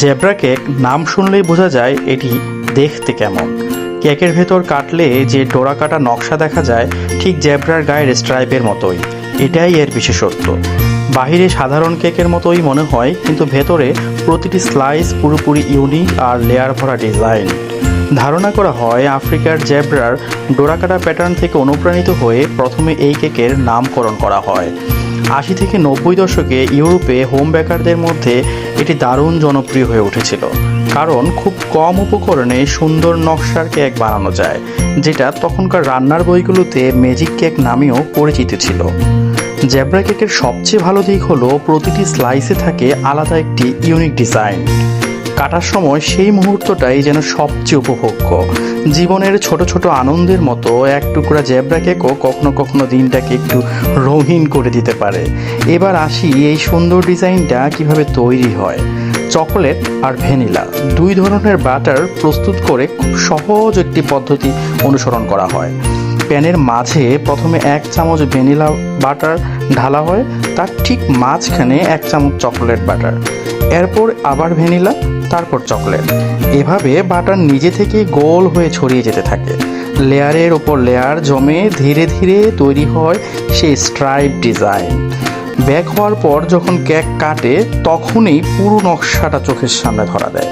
Zebra cake নাম শুনলেই বোঝা যায় এটি দেখতে কেমন। কেকের ভেতর কাটলে যে ডোরা কাটা নকশা দেখা যায়, ঠিক জেব্রার গায়ের স্ট্রাইপের মতোই। এটাই এর বিশেষত্ব। বাহিরে সাধারণ কেকের মতোই মনে হয়, কিন্তু ভেতরে প্রতিটি স্লাইস পুরোপুরি ইউনিক আর লেয়ার ভরা ডিজাইন। ধারণা করা হয়, আফ্রিকার জেব্রার ডোরাকাটা প্যাটার্ন থেকে অনুপ্রাণিত হয়ে প্রথমে এই কেকের নামকরণ করা হয়। আশি থেকে নব্বই দশকে ইউরোপে হোম বেকারদের মধ্যে এটি দারুণ জনপ্রিয় হয়ে উঠেছিল, কারণ খুব কম উপকরণে সুন্দর নকশার কেক বানানো যায়, যেটা তখনকার রান্নার বইগুলোতে ম্যাজিক কেক নামেও পরিচিত ছিল। জেব্রা কেকের সবচেয়ে ভালো দিক হলো, প্রতিটি স্লাইসে থাকে আলাদা একটি ইউনিক ডিজাইন। কাটার সময় সেই মুহূর্তটাই যেন সবচেয়ে উপভোগ্য। জীবনের ছোট ছোট আনন্দের মতো এক টুকরা জেব্রা কেকও কখনো কখনো দিনটাকে একটু রঙিন করে দিতে পারে। এবার আসি এই সুন্দর ডিজাইনটা কীভাবে তৈরি হয়। চকোলেট আর ভ্যানিলা, দুই ধরনের বাটার প্রস্তুত করে খুব সহজ একটি পদ্ধতি অনুসরণ করা হয়। প্যানের মাঝে প্রথমে এক চামচ ভ্যানিলা বাটার ঢালা হয়, তার ঠিক মাঝখানে এক চামচ চকোলেট বাটার। এরপর আবার ভ্যানিলা, তারপর চকলেট। এভাবে বাটার নিজে থেকে গোল হয়ে ছড়িয়ে যেতে থাকে। লেয়ারের ওপর লেয়ার জমে ধীরে ধীরে তৈরি হয় সেই স্ট্রাইপ ডিজাইন ব্যাক হওয়ার পর যখন কেক কাটে, তখনই পুরো নকশাটা চোখের সামনে ধরা দেয়।